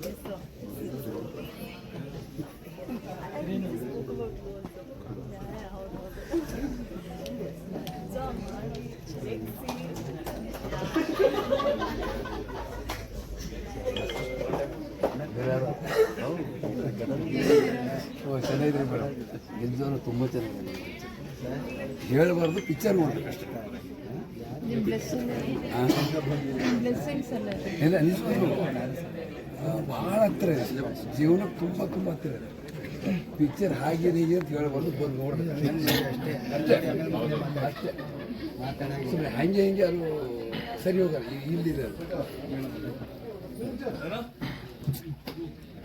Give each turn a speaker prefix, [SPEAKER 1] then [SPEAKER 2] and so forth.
[SPEAKER 1] 됐어. ಚೆನ್ನಾಗಿದ್ರಿ ಮೇಡಮ್. ನಿಜವಾಗ್ಲೂ ತುಂಬ ಚೆನ್ನಾಗಿದೆ ಹೇಳಬಾರ್ದು ಪಿಕ್ಚರ್
[SPEAKER 2] ನೋಡ್ಬೇಕಷ್ಟೇ.
[SPEAKER 1] ಇಲ್ಲ ನಿಜವಾಗ್ಲೂ ಭಾಳ ಹತ್ತಿರ ಇದೆ. ಜೀವನಕ್ಕೆ ತುಂಬ ತುಂಬ ಹತ್ತಿರ ಇದೆ. ಪಿಕ್ಚರ್ ಹಾಗೆ ಹೀಗೆ ಅಂತ ಹೇಳಬಾರ್ದು ಬಂದು ನೋಡಿದ್ರೆ ಅಷ್ಟೇ ಅಷ್ಟೇ ಅಷ್ಟೇ ಸುಮ್ಮನೆ ಹಂಗೆ ಹಿಂಗೆ ಅದು ಸರಿ ಹೋಗಲ್ಲ. ಇಲ್ಲಿದೆ ಅದು.